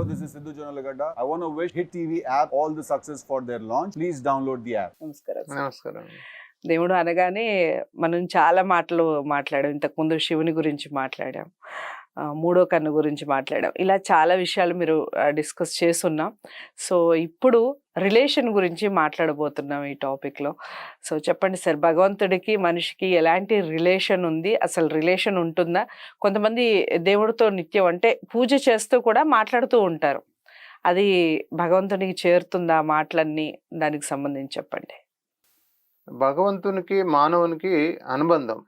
Hello this is Siddhu Janalagadda I want to wish hit TV app all the success for their launch please download the app నమస్కారం నమస్కారం. దేవుడు అనగానే మనం చాలా మాటలు మాట్లాడాం. ఇంతకుముందు శివుని గురించి మాట్లాడాం. మూడో కన్ను గురించి మాట్లాడాం. ఇలా చాలా విషయాలు మీరు డిస్కస్ చేస్తున్నాం సో ఇప్పుడు రిలేషన్ గురించి మాట్లాడబోతున్నాం ఈ టాపిక్లో. సో చెప్పండి సార్ భగవంతుడికి మనిషికి ఎలాంటి రిలేషన్ ఉంది? అసలు రిలేషన్ ఉంటుందా? కొంతమంది దేవుడితో నిత్యం అంటే పూజ చేస్తూ కూడా మాట్లాడుతూ ఉంటారు. అది భగవంతునికి చేరుతుందా ఆ మాటలన్నీ? దానికి సంబంధించి చెప్పండి. భగవంతునికి మానవునికి అనుబంధం.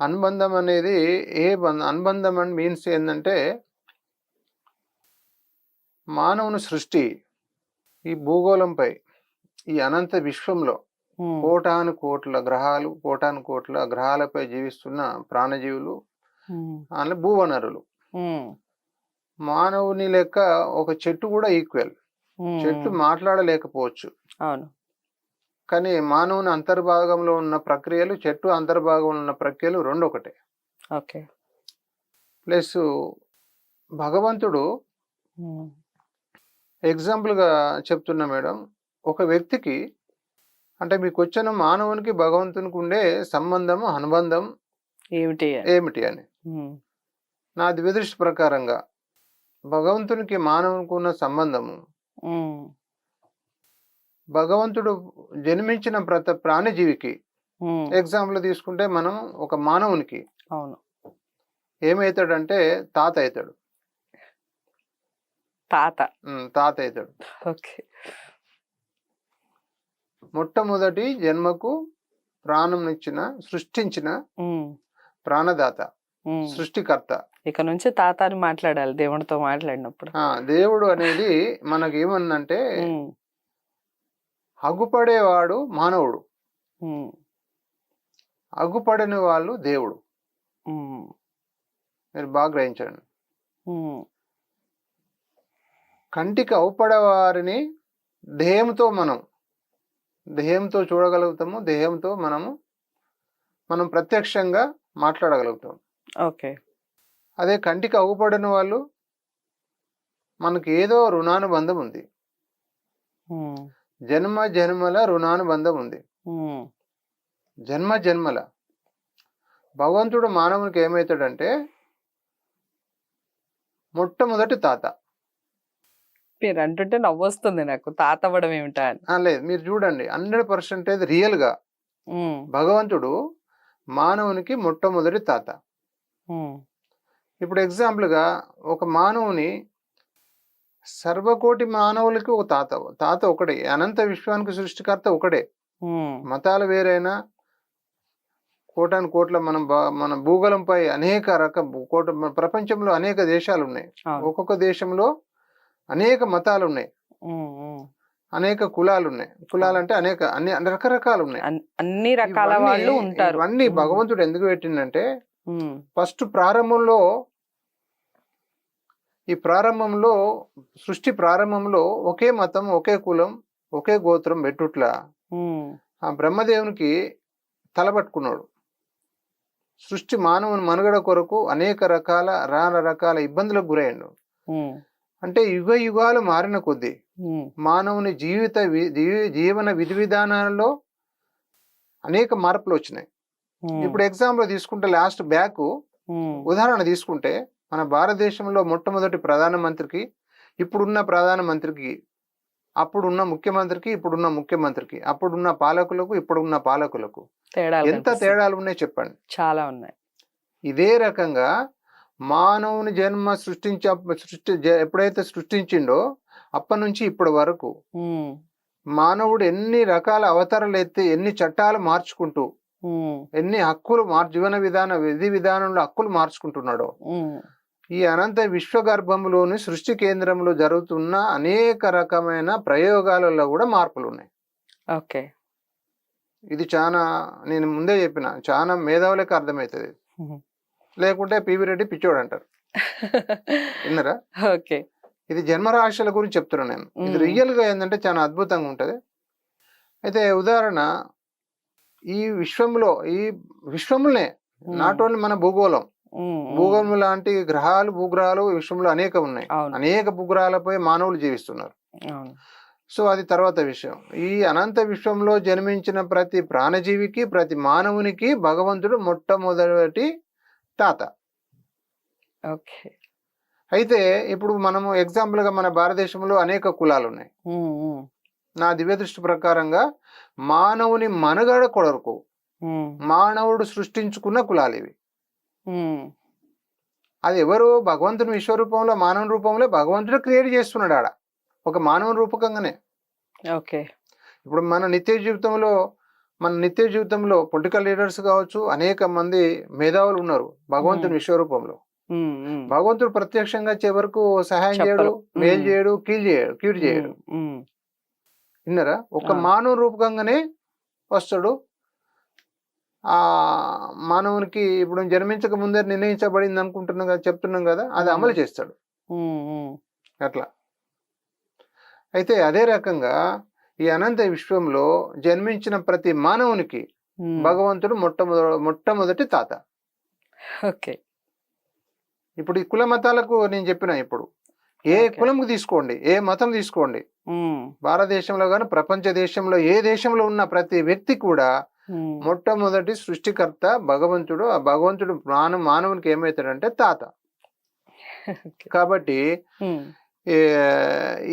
అనుబంధం అనేది ఏ బంధ అనుబంధం అని మీన్స్ ఏంటంటే మానవుని సృష్టి ఈ భూగోళంపై ఈ అనంత విశ్వంలో కోటాను కోట్ల గ్రహాలు కోటాను కోట్ల గ్రహాలపై జీవిస్తున్న ప్రాణజీవులు అందులో భూవనరులు. మానవుని లెక్క ఒక చెట్టు కూడా ఈక్వల్ చెట్టు మాట్లాడలేకపోవచ్చు. అవును. కానీ మానవుని అంతర్భాగంలో ఉన్న ప్రక్రియలు చెట్టు అంతర్భాగంలో ఉన్న ప్రక్రియలు రెండు ఒకటే ఓకే. ప్లస్ భగవంతుడు ఎగ్జాంపుల్గా చెప్తున్నా మేడం ఒక వ్యక్తికి అంటే మీకు వచ్చిన మానవునికి భగవంతునికి ఉండే సంబంధం అనుబంధం ఏమిటి? ఏమిటి అని. నా దివ్యదృష్టి ప్రకారంగా భగవంతునికి మానవునికి ఉన్న సంబంధము భగవంతుడు జన్మించిన ప్రతి ప్రాణిజీవికి ఎగ్జాంపుల్ తీసుకుంటే మనం ఒక మానవునికి అవును. ఏమవుతాడంటే తాత అవుతాడు తాత. తాత అవుతాడు ఓకే. మొట్టమొదటి జన్మకు ప్రాణంనిచ్చిన సృష్టించిన ఉమ్, ప్రాణదాత. సృష్టికర్త. ఇక నుంచి తాత అని మాట్లాడాలి దేవుడితో మాట్లాడినప్పుడు. దేవుడు అనేది మనకి ఏమన్నంటే అగుపడేవాడు మానవుడు. అగుపడని వాళ్ళు దేవుడు. మీరు బాగా గ్రహించండి. కంటికి అవుపడే వారిని దేహంతో మనం దేహంతో చూడగలుగుతాము దేహంతో మనము మనం ప్రత్యక్షంగా మాట్లాడగలుగుతాం. ఓకే. అదే కంటికి అవ్వబడిన వాళ్ళు మనకి ఏదో రుణానుబంధం ఉంది. జన్మ జన్మల రుణానుబంధం ఉంది జన్మ జన్మల. భగవంతుడు మానవునికి ఏమవుతాడంటే మొట్టమొదటి తాత. మీరు అంటుంటే నవ్వొస్తుంది నాకు తాత అవ్వడం ఏమిటా లేదు మీరు చూడండి హండ్రెడ్ పర్సెంటేజ్ రియల్గా ఉమ్, భగవంతుడు మానవునికి మొట్టమొదటి తాత. ఇప్పుడు ఎగ్జాంపుల్గా ఒక మానవుని సర్వకోటి మానవులకి ఒక తాత తాత ఒకడే అనంత విశ్వానికి సృష్టికర్త ఒకడే. మతాలు వేరైనా కోటాను కోట్ల మనం మన భూగోళంపై అనేక రక కోట ప్రపంచంలో అనేక దేశాలు ఉన్నాయి. ఒక్కొక్క దేశంలో అనేక మతాలు ఉన్నాయి. అనేక కులాలు ఉన్నాయి కులాలు అంటే అనేక అన్ని అన్ని రకరకాలు ఉన్నాయి అన్- అన్ని రకాల వాళ్ళు ఉంటారు. ఉమ్, భగవంతుడు ఎందుకు పెట్టిండంటే ఫస్ట్ ప్రారంభంలో ఈ ప్రారంభంలో సృష్టి ప్రారంభంలో ఒకే మతం ఒకే కులం ఒకే గోత్రం పెట్టుట్లా ఆ బ్రహ్మదేవునికి తలపట్టుకున్నాడు. సృష్టి మానవుని మనుగడ కొరకు అనేక రకాల రాన రకాల ఇబ్బందులకు గురయ్యాడు. అంటే యుగ యుగాలు మారిన కొద్దీ మానవుని జీవిత జీవన విధి విధానాల్లో అనేక మార్పులు వచ్చినాయి. ఇప్పుడు ఎగ్జాంపుల్ తీసుకుంటే లాస్ట్ బ్యాక్ ఉదాహరణ తీసుకుంటే మన భారతదేశంలో మొట్టమొదటి ప్రధానమంత్రికి ఇప్పుడున్న ప్రధానమంత్రికి అప్పుడున్న ముఖ్యమంత్రికి ఇప్పుడున్న ముఖ్యమంత్రికి అప్పుడున్న పాలకులకు ఇప్పుడున్న పాలకులకు. ఎంత. తేడాలు ఉన్నాయి చెప్పండి. చాలా ఉన్నాయి. ఇదే రకంగా మానవుని జన్మ సృష్టించ సృష్టి ఎప్పుడైతే సృష్టించిండో అప్పటి నుంచి ఇప్పటి వరకు మానవుడు ఎన్ని రకాల అవతారాలు ఎత్తి ఎన్ని చట్టాలు మార్చుకుంటూ ఎన్ని హక్కులు మార్ జీవన విధాన విధి విధానంలో హక్కులు మార్చుకుంటున్నాడో ఈ అనంత విశ్వగర్భంలోని సృష్టి కేంద్రంలో జరుగుతున్న అనేక రకమైన ప్రయోగాలలో కూడా మార్పులు ఉన్నాయి ఓకే. ఇది చాలా నేను ముందే చెప్పిన చాలా మేధావులకు అర్థమవుతుంది. లేకుంటే పివి రెడ్డి పిచ్చోడు అంటారు విన్నరా? ఓకే. ఇది జన్మరాశుల గురించి చెప్తున్నాను నేను. ఇది మ్మ్. రియల్గా ఏంటంటే చాలా అద్భుతంగా ఉంటది. అయితే ఉదాహరణ ఈ విశ్వంలో ఈ విశ్వంలోనే నాట్ ఓన్లీ మన భూగోళం. భూగోళం లాంటి గ్రహాలు భూగ్రహాలు విశ్వంలో అనేక ఉన్నాయి. అనేక భూగ్రహాలపై మానవులు జీవిస్తున్నారు. సో అది తర్వాత విషయం. ఈ అనంత విశ్వంలో జన్మించిన ప్రతి ప్రాణజీవికి ప్రతి మానవునికి భగవంతుడు మొట్టమొదటి తాత. ఓకే. అయితే ఇప్పుడు మనము example గా మన భారతదేశంలో అనేక కులాలు ఉన్నాయి నా దివ్య దృష్టి ప్రకారంగా మానవుని మనుగడ కొరకు ఉమ్, మానవుడు సృష్టించుకున్న కులాలు ఇవి. అది ఎవరు? భగవంతుని విశ్వరూపంలో మానవ రూపంలో భగవంతుడు క్రియేట్ చేస్తున్నాడు ఆడ. ఒక మానవ రూపకంగానే. ఓకే. ఇప్పుడు మన నిత్య జీవితంలో మన నిత్య జీవితంలో పొలిటికల్ లీడర్స్ కావచ్చు అనేక మంది మేధావులు ఉన్నారు భగవంతుని. విశ్వరూపంలో. భగవంతుడు ప్రత్యక్షంగా చివరకు సహాయం. చేయడు మేలు. చేయడు కీల్ చేయడు కీడు చేయడు. విన్నారా? ఒక. మానవ రూపకంగానే వస్తాడు మానవునికి ఇప్పుడు జన్మించక ముందే నిర్ణయించబడింది అనుకుంటున్నాం కదా చెప్తున్నాం కదా అది. అమలు చేస్తాడు. అట్లా. అయితే అదే రకంగా ఈ అనంత విశ్వంలో జన్మించిన ప్రతి మానవునికి. భగవంతుడు మొట్టమొదటి మొట్టమొదటి తాత. ఓకే. ఇప్పుడు ఈ కుల మతాలకు నేను చెప్పిన ఇప్పుడు. ఏ. కులంకు తీసుకోండి ఏ మతం తీసుకోండి. భారతదేశంలో కానీ ప్రపంచ దేశంలో ఏ దేశంలో ఉన్న ప్రతి వ్యక్తి కూడా మొట్టమొదటి సృష్టికర్త భగవంతుడు. ఆ భగవంతుడు మానవ మానవునికి ఏమవుతాడంటే తాత. కాబట్టి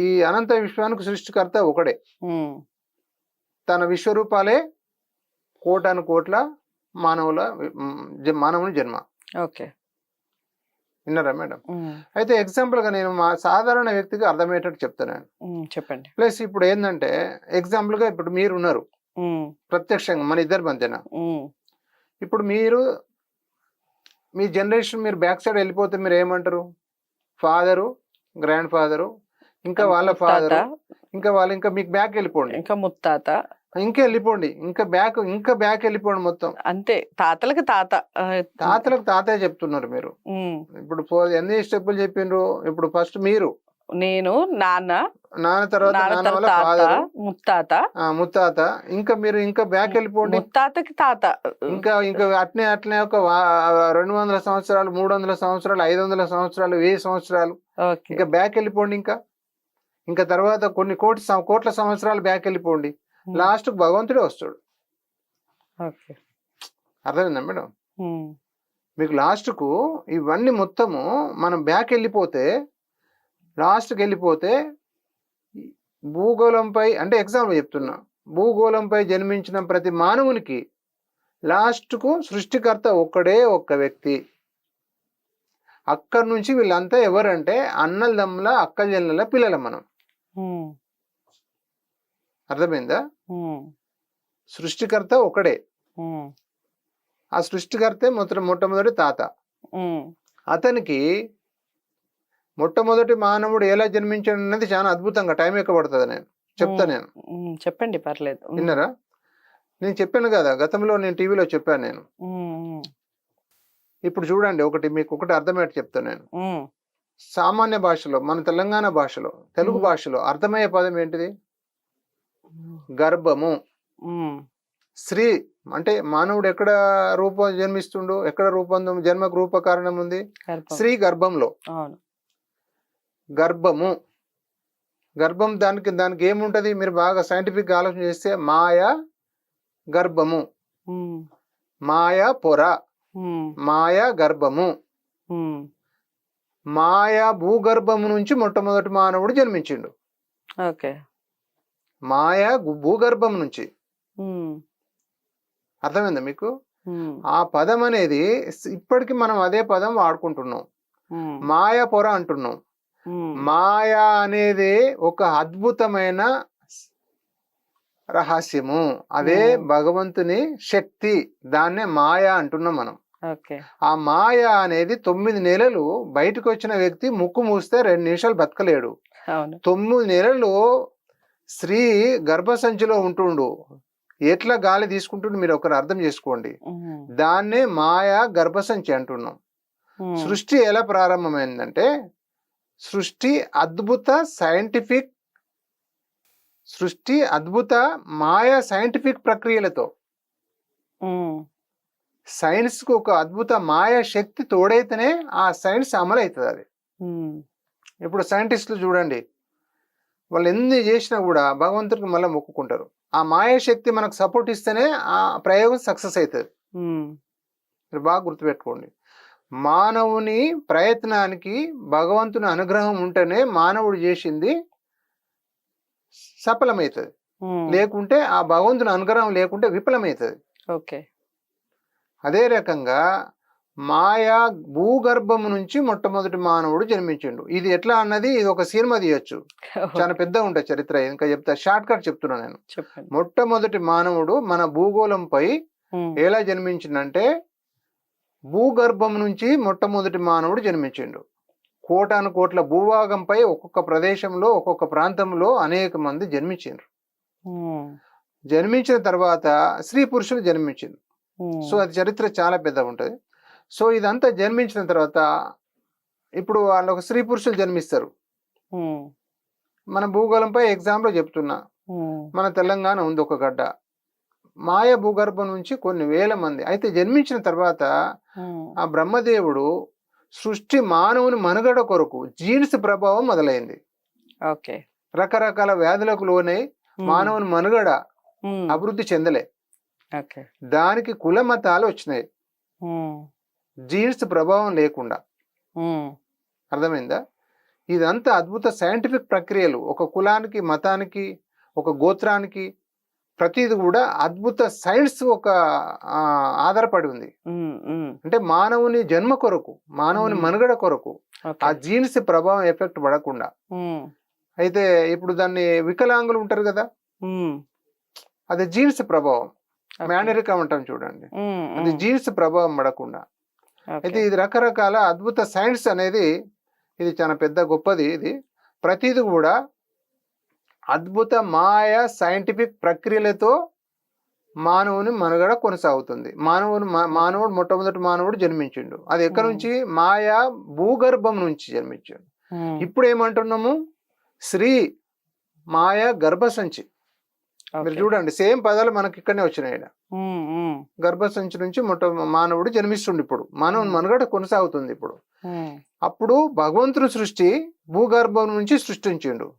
ఈ అనంత విశ్వానికి సృష్టికర్త ఒకడే. తన విశ్వరూపాలే కోటాను కోట్ల మానవుల మానవుని జన్మ. ఓకే. విన్నారా మేడం? అయితే example గా నేను మా సాధారణ వ్యక్తికి అర్థమయ్యేటట్టు చెప్తున్నాను ఉమ్, చెప్పండి. ప్లస్ ఇప్పుడు ఏంటంటే example గా ఇప్పుడు మీరు ఉన్నారు ప్రత్యక్షంగా మన ఇద్దరి మధ్యన. ఇప్పుడు మీరు మీ జనరేషన్ మీరు బ్యాక్ సైడ్ వెళ్ళిపోతే మీరు ఏమంటారు? ఫాదరు గ్రాండ్ ఫాదరు ఇంకా వాళ్ళ ఫాదర్ ఇంకా వాళ్ళు ఇంకా మీకు బ్యాక్ వెళ్ళిపోండి. ఇంకా ముత్తాత. ఇంకా వెళ్ళిపోండి. ఇంకా బ్యాక్ ఇంకా బ్యాక్ వెళ్ళిపోండి మొత్తం. అంతే. తాతలకు తాత తాతలకు తాతయ్య చెప్తున్నారు మీరు. ఇప్పుడు ఎన్ని స్టెప్పులు చెప్పిండ్రు ఇప్పుడు ఫస్ట్ మీరు. నేను నాన్న నాన్న తర్వాత నాన్న నాన్న తర్వాత వాళ్ళ తాత ఫాదర్ ముత్తాత. ముత్తాత. ఇంకా మీరు ఇంకా బ్యాక్ వెళ్ళిపోండి. ముత్తాతకి తాత. ఇంకా ఇంకా అట్నే అట్నే ఒక వా- రెండు వందల సంవత్సరాలు మూడు వందల సంవత్సరాలు ఐదు వందల సంవత్సరాలు వెయ్యి సంవత్సరాలు. ఓకే. ఇంకా బ్యాక్ వెళ్ళిపోండి ఇంకా. ఇంకా తర్వాత కొన్ని కోటి సం- కోట్ల సంవత్సరాలు బ్యాక్ వెళ్ళిపోండి. లాస్ట్ భగవంతుడే వస్తాడు. ఓకే. అర్థమైందా మేడం? ఉమ్, మీకు లాస్ట్కు ఇవన్నీ మొత్తము మనం బ్యాక్ వెళ్ళిపోతే లాస్ట్కి వెళ్ళిపోతే భూగోళంపై అంటే ఎగ్జాంపుల్ చెప్తున్నా. భూగోళంపై జన్మించిన ప్రతి మానవునికి లాస్ట్కు సృష్టికర్త ఒక్కడే ఒక్క వ్యక్తి. అక్కడి నుంచి వీళ్ళంతా ఎవరంటే అన్నలదమ్ముల అక్క చెల్లెల పిల్లల మనం. అర్థమైందా? సృష్టికర్త ఒకడే ఆ సృష్టికర్తే మొట్ట మొట్టమొదటి తాత. అతనికి మొట్టమొదటి మానవుడు ఎలా జన్మించాడు అన్నది చాలా అద్భుతంగా టైం ఎక్కువ పడుతుంది నేను. చెప్తా. నేను. చెప్పండి పర్లేదు. విన్నారా? నేను చెప్పాను కదా గతంలో నేను టీవీలో చెప్పాను నేను. ఇప్పుడు చూడండి ఒకటి మీకు ఒకటి అర్థమయ్యేట్టు చెప్తాను నేను. సామాన్య భాషలో మన తెలంగాణ భాషలో తెలుగు. భాషలో అర్థమయ్యే పదం ఏంటిది? గర్భము. స్త్రీ అంటే మానవుడు ఎక్కడ రూపం జన్మిస్తుండు ఎక్కడ రూపం జన్మకు రూప కారణం ఉంది. స్త్రీ గర్భంలో. గర్భము. గర్భం దానికి దానికి ఏముంటది? మీరు బాగా సైంటిఫిక్ ఆలోచన చేస్తే మాయ గర్భము. మాయ పొర. మాయ గర్భము. మాయ భూగర్భము నుంచి మొట్టమొదటి మానవుడు జన్మించిండు. ఓకే. మాయ భూగర్భం నుంచి. అర్థమైందా మీకు? ఆ పదం అనేది ఇప్పటికి మనం అదే పదం వాడుకుంటున్నాం. మాయ పొర అంటున్నాం. మాయ అనేది ఒక అద్భుతమైన రహస్యము. అదే మ్మ్. భగవంతుని శక్తి. దాన్నే మాయ అంటున్నాం మనం. ఆ మాయ అనేది తొమ్మిది నెలలు బయటకు వచ్చిన వ్యక్తి ముక్కు మూస్తే రెండు నిమిషాలు బతకలేడు. తొమ్మిది నెలలు స్త్రీ గర్భసంచిలో ఉంటుండు. ఎట్లా గాలి తీసుకుంటుండు మీరు ఒకరు అర్థం చేసుకోండి. ఉమ్, దాన్నే మాయ గర్భసంచి అంటున్నాం. సృష్టి ఎలా ప్రారంభమైందంటే సృష్టి అద్భుత సైంటిఫిక్ సృష్టి అద్భుత మాయా సైంటిఫిక్ ప్రక్రియలతో. సైన్స్కు ఒక అద్భుత మాయా శక్తి తోడైతేనే ఆ సైన్స్ అమలు అవుతుంది అది ఇప్పుడు సైంటిస్టులు చూడండి. వాళ్ళు ఎన్ని చేసినా కూడా భగవంతుడికి మళ్ళీ మొక్కుకుంటారు. ఆ మాయా శక్తి మనకు సపోర్ట్ ఇస్తేనే ఆ ప్రయోగం సక్సెస్ అవుతుంది మీరు బాగా గుర్తుపెట్టుకోండి. మానవుని ప్రయత్నానికి భగవంతుని అనుగ్రహం ఉంటేనే మానవుడు చేసింది సఫలమవుతుంది. లేకుంటే ఆ భగవంతుని అనుగ్రహం లేకుంటే విఫలమవుతుంది. ఓకే. అదే రకంగా మాయా భూగర్భం నుంచి మొట్టమొదటి మానవుడు జన్మించిండు. ఇది ఎట్లా అన్నది ఇది ఒక సినిమా తీయొచ్చు. చాలా పెద్ద ఉంటుంది చరిత్ర. ఇంకా చెప్తా షార్ట్ కట్ చెప్తున్నా నేను. మొట్టమొదటి మానవుడు మన భూగోళంపై ఎలా జన్మించిండంటే భూగర్భం నుంచి మొట్టమొదటి మానవుడు జన్మించిండు. కోటాను కోట్ల భూభాగంపై ఒక్కొక్క ప్రదేశంలో ఒక్కొక్క ప్రాంతంలో అనేక మంది జన్మించిండ్రు. ఉమ్, జన్మించిన తర్వాత స్త్రీ పురుషులు జన్మించిండు ఉమ్, సో అది చరిత్ర చాలా పెద్ద ఉంటుంది సో ఇదంతా జన్మించిన తర్వాత ఇప్పుడు వాళ్ళు ఒక స్త్రీ పురుషులు జన్మిస్తారు. మన భూగోళంపై ఎగ్జామ్లో చెప్తున్నా. మన తెలంగాణ ఉంది ఒక గడ్డ. మాయ భూగర్భం నుంచి కొన్ని వేల మంది అయితే జన్మించిన తర్వాత ఆ బ్రహ్మదేవుడు సృష్టి మానవుని మనుగడ కొరకు జీన్స్ ప్రభావం మొదలైంది. ఓకే. రకరకాల వ్యాధులకు లోనై మానవుని మనుగడ అభివృద్ధి చెందలే. ఓకే. దానికి కుల మతాలు వచ్చినాయి. జీన్స్ ప్రభావం లేకుండా. అర్థమైందా? ఇదంతా అద్భుత సైంటిఫిక్ ప్రక్రియలు. ఒక కులానికి మతానికి ఒక గోత్రానికి ప్రతిది కూడా అద్భుత సైన్స్ ఒక ఆధారపడి ఉంది. అంటే మానవుని జన్మ కొరకు మానవుని. మనుగడ కొరకు ఆ జీన్స్ ప్రభావం ఎఫెక్ట్ పడకుండా. అయితే ఇప్పుడు దాన్ని వికలాంగులు ఉంటారు కదా? అది జీన్స్ ప్రభావం. మేనరికం అంటాం చూడండి. అది జీన్స్ ప్రభావం పడకుండా. అయితే ఇది రకరకాల అద్భుత సైన్స్ అనేది ఇది చాలా పెద్ద గొప్పది ఇది. ప్రతిది కూడా అద్భుత మాయ సైంటిఫిక్ ప్రక్రియలతో మానవుని మనుగడ కొనసాగుతుంది. మానవుని మానవుడు మొట్టమొదటి మానవుడు జన్మించిండు. అది ఎక్కడి. నుంచి? మాయా భూగర్భం నుంచి జన్మించిండు. ఇప్పుడు ఏమంటున్నాము? శ్రీ మాయా గర్భసంచి. మీరు. చూడండి సేమ్ పదాలు మనకి ఇక్కడనే వచ్చినాయి గర్భసంచి నుంచి మొట్ట మానవుడు జన్మిస్తుండు ఇప్పుడు. మానవుని. మనుగడ కొనసాగుతుంది ఇప్పుడు. అప్పుడు భగవంతుని సృష్టి భూగర్భం నుంచి సృష్టించిండు.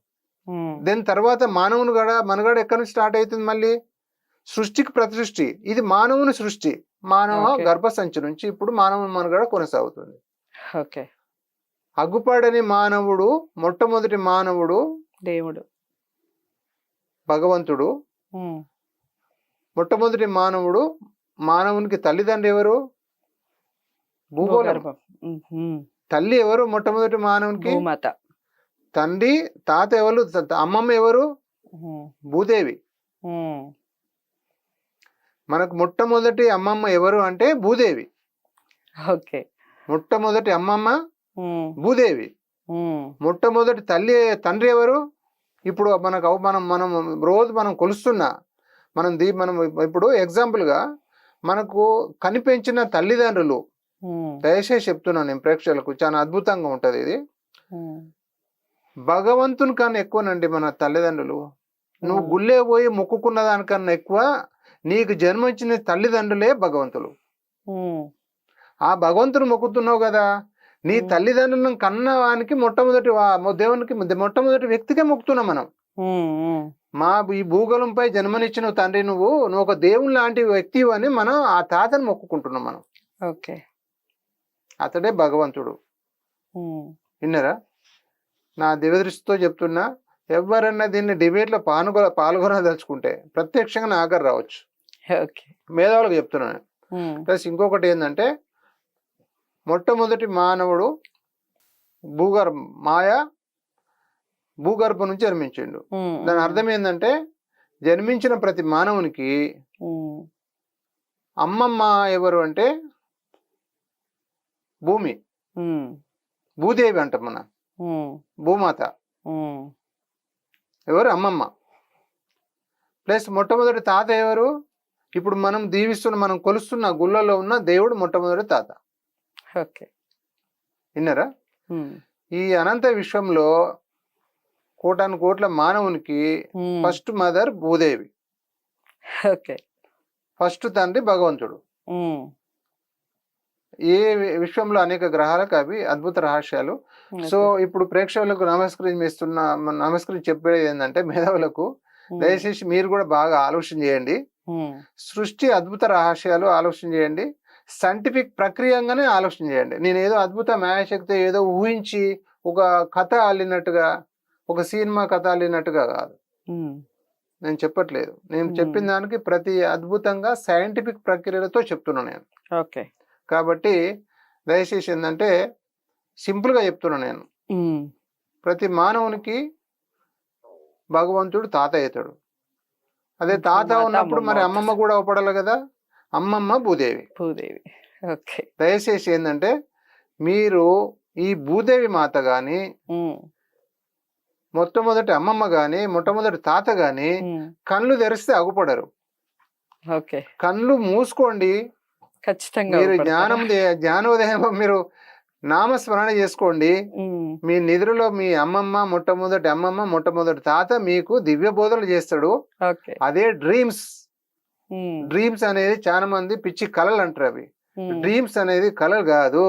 దెన్ తర్వాత మానవుని గడ మనగడ ఎక్కడి నుంచి స్టార్ట్ అవుతుంది మళ్ళీ? సృష్టికి ప్రతిసృష్టి. ఇది మానవుని సృష్టి. మానవ. గర్భసంచి నుంచి ఇప్పుడు మానవుని మనుగడ కొనసాగుతుంది. ఓకే. అగ్గుపాడని మానవుడు మొట్టమొదటి మానవుడు దేవుడు. భగవంతుడు. మొట్టమొదటి మానవుడు మానవునికి తల్లిదండ్రి ఎవరు? భూగోళం. తల్లి ఎవరు మొట్టమొదటి మానవునికి? భూమాత. తండ్రి తాత ఎవరు? అమ్మమ్మ ఎవరు? భూదేవి. మనకు మొట్టమొదటి అమ్మమ్మ ఎవరు అంటే భూదేవి. ఓకే. మొట్టమొదటి అమ్మమ్మ భూదేవి. మొట్టమొదటి తల్లి తండ్రి ఎవరు? ఇప్పుడు మనకు మనం మనం రోజు మనం కొలుస్తున్నా మనం దీ మనం ఇప్పుడు ఎగ్జాంపుల్గా మనకు కనిపించిన తల్లిదండ్రులు. దయచేసి చెప్తున్నాను నేను ప్రేక్షకులకు చాలా అద్భుతంగా ఉంటుంది ఇది. భగవంతుని కన్నా ఎక్కువనండి మన తల్లిదండ్రులు. నువ్వు గుళ్ళే పోయి మొక్కుకున్న దానికన్నా ఎక్కువ నీకు జన్మించిన తల్లిదండ్రులే భగవంతులు. ఆ భగవంతుని మొక్కుతున్నావు కదా నీ. తల్లిదండ్రులను కన్నవానికి మొట్టమొదటి దేవునికి మొట్టమొదటి వ్యక్తికే మొక్కుతున్నాం మనం. మా ఈ భూగోళంపై జన్మనిచ్చిన తండ్రి నువ్వు నువ్వు ఒక దేవుని లాంటి వ్యక్తి అని మనం ఆ తాతని మొక్కుకుంటున్నాం మనం. ఓకే. అతడే భగవంతుడు. విన్నారా? నా దివ్యదృష్టితో చెప్తున్నా ఎవరన్నా దీన్ని డిబేట్లో పాల్గొ పాల్గొనదలుచుకుంటే ప్రత్యక్షంగా నా ఆఖరి రావచ్చు. మేధావులకు చెప్తున్నాను ప్లస్ ఇంకొకటి ఏంటంటే మొట్టమొదటి మానవుడు భూగర్భ మాయ భూగర్భం నుంచి జన్మించిండు. దాని అర్థం ఏంటంటే జన్మించిన ప్రతి మానవునికి అమ్మమ్మ ఎవరు అంటే భూమి. భూదేవి అంటాం మన. భూమాత. ఎవరు? అమ్మమ్మ. ప్లస్ మొట్టమొదటి తాత ఎవరు? ఇప్పుడు మనం దీవిస్తున్న మనం కొలుస్తున్న గుళ్ళలో ఉన్న దేవుడు మొట్టమొదటి తాత. ఓకే. విన్నారా? ఈ అనంత విశ్వంలో కోటాను కోట్ల మానవునికి first mother Bhudevi. Okay. First తండ్రి భగవంతుడు. ఏ విశ్వంలో అనేక గ్రహాలకు అవి అద్భుత రహస్యాలు. సో ఇప్పుడు ప్రేక్షకులకు నమస్కరిస్తున్న నమస్కరించి చెప్పేది ఏంటంటే మేధావులకు దయచేసి మీరు కూడా బాగా ఆలోచన చేయండి. సృష్టి అద్భుత రహస్యాలు ఆలోచన చేయండి. సైంటిఫిక్ ప్రక్రియంగానే ఆలోచన చేయండి. నేను ఏదో అద్భుత మ్యాయశక్తి ఏదో ఊహించి ఒక కథ అల్లినట్టుగా ఒక సినిమా కథ అల్లినట్టుగా కాదు. నేను చెప్పట్లేదు. నేను. చెప్పిన దానికి ప్రతి అద్భుతంగా సైంటిఫిక్ ప్రక్రియలతో చెప్తున్నాను నేను. ఓకే. కాబట్టి దయచేసి ఏంటంటే సింపుల్గా చెప్తున్నా నేను. ప్రతి మానవునికి భగవంతుడు తాత అవుతాడు. అదే తాత ఉన్నప్పుడు మరి అమ్మమ్మ అమ్మమ్మ కూడా అవపడాలి కదా? అమ్మమ్మ భూదేవి. భూదేవి. ఓకే. దయచేసి ఏంటంటే మీరు ఈ భూదేవి మాత గాని మొట్టమొదటి అమ్మమ్మ గాని మొట్టమొదటి తాత గాని కళ్ళు తెరిస్తే అగుపడరు. ఓకే. కళ్ళు మూసుకోండి. ఖచ్చితంగా మీరు? జ్ఞానం జ్ఞానోదయం మీరు నామస్మరణ చేసుకోండి. మీ నిద్రలో మీ అమ్మమ్మ మొట్టమొదటి అమ్మమ్మ మొట్టమొదటి తాత మీకు దివ్య బోధనలు చేస్తాడు. అదే డ్రీమ్స్. డ్రీమ్స్ అనేది చాలా మంది పిచ్చి కళలు అంటారు అవి. డ్రీమ్స్ అనేది కళలు కాదు.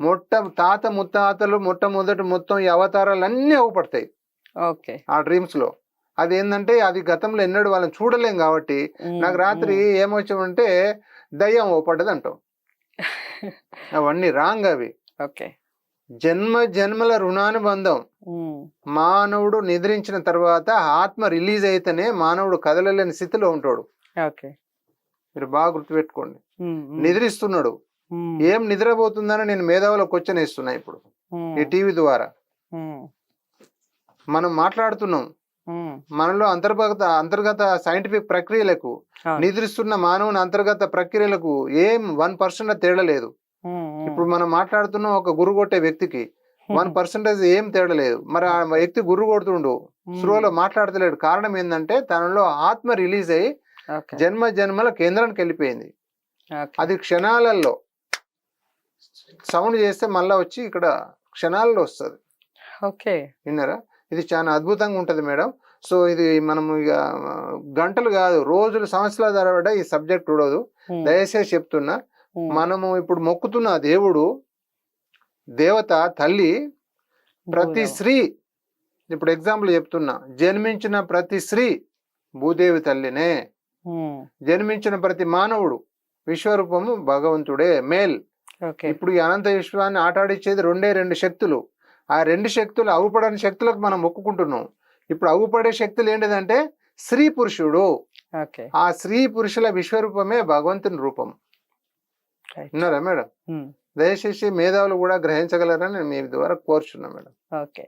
మొట్ట తాత ముత్తాతలు మొట్టమొదటి మొత్తం ఈ అవతారాలు అన్నీ అవుపడతాయి ఆ డ్రీమ్స్లో అది ఏంటంటే అది గతంలో ఎన్నడూ వాళ్ళని చూడలేం కాబట్టి నాకు రాత్రి ఏమొచ్చామంటే దయ్యం ఓపడ్డది అంటాం అవన్నీ రాంగ్ అవి. ఓకే. జన్మ జన్మల రుణానుబంధం. మానవుడు నిద్రించిన తర్వాత ఆత్మ రిలీజ్ అయితేనే మానవుడు కదలలేని స్థితిలో ఉంటాడు. ఓకే. మీరు బాగా గుర్తుపెట్టుకోండి. నిద్రిస్తున్నాడు. ఏం నిద్రపోతుందని నేను మేధావుల క్వశ్చన్ ఇస్తున్నా ఇప్పుడు. ఈ టీవీ ద్వారా. మనం మాట్లాడుతున్నాం. మనలో అంతర్గత అంతర్గత సైంటిఫిక్ ప్రక్రియలకు. నిద్రిస్తున్న మానవుని అంతర్గత ప్రక్రియలకు ఏం వన్ పర్సెంట్ తేడా లేదు ఇప్పుడు మనం మాట్లాడుతున్న ఒక గురు కొట్టే వ్యక్తికి వన్ పర్సెంటేజ్ ఏం తేడా లేదు మరి ఆ వ్యక్తి గుర్రు కొడుతుండు స్లోలో మాట్లాడతలేడు. కారణం ఏంటంటే తనలో ఆత్మ రిలీజ్ అయ్యి జన్మ జన్మల కేంద్రానికి వెళ్ళిపోయింది. అది క్షణాలలో సౌండ్ చేస్తే మళ్ళా వచ్చి ఇక్కడ క్షణాలలో వస్తుంది. ఓకే. విన్నారా? ఇది చాలా అద్భుతంగా ఉంటుంది మేడం. సో ఇది మనం ఇక గంటలు కాదు రోజులు సంవత్సరాల తరబడి ఈ సబ్జెక్ట్ ఉండదు దయచేసి చెప్తున్నా మనము ఇప్పుడు మొక్కుతున్న దేవుడు దేవత తల్లి ప్రతి. స్త్రీ ఇప్పుడు ఎగ్జాంపుల్ చెప్తున్నా జన్మించిన ప్రతి స్త్రీ భూదేవి తల్లినే. జన్మించిన ప్రతి మానవుడు విశ్వరూపము భగవంతుడే మేల్. ఇప్పుడు ఈ అనంత విశ్వాన్ని ఆటాడిచ్చేది రెండే రెండు శక్తులు. ఆ రెండు శక్తులు అగుపడని శక్తులకు మనం మొక్కుకుంటున్నాం. ఇప్పుడు అగుపడే శక్తులు ఏంటిదంటే స్త్రీ పురుషుడు. ఆ స్త్రీ పురుషుల విశ్వరూపమే భగవంతుని రూపం. విన్నారా మేడం? ఉమ్, దయచేసి మేధావులు కూడా గ్రహించగలరని నేను మీ ద్వారా కోరుచున్నా మేడం. ఓకే.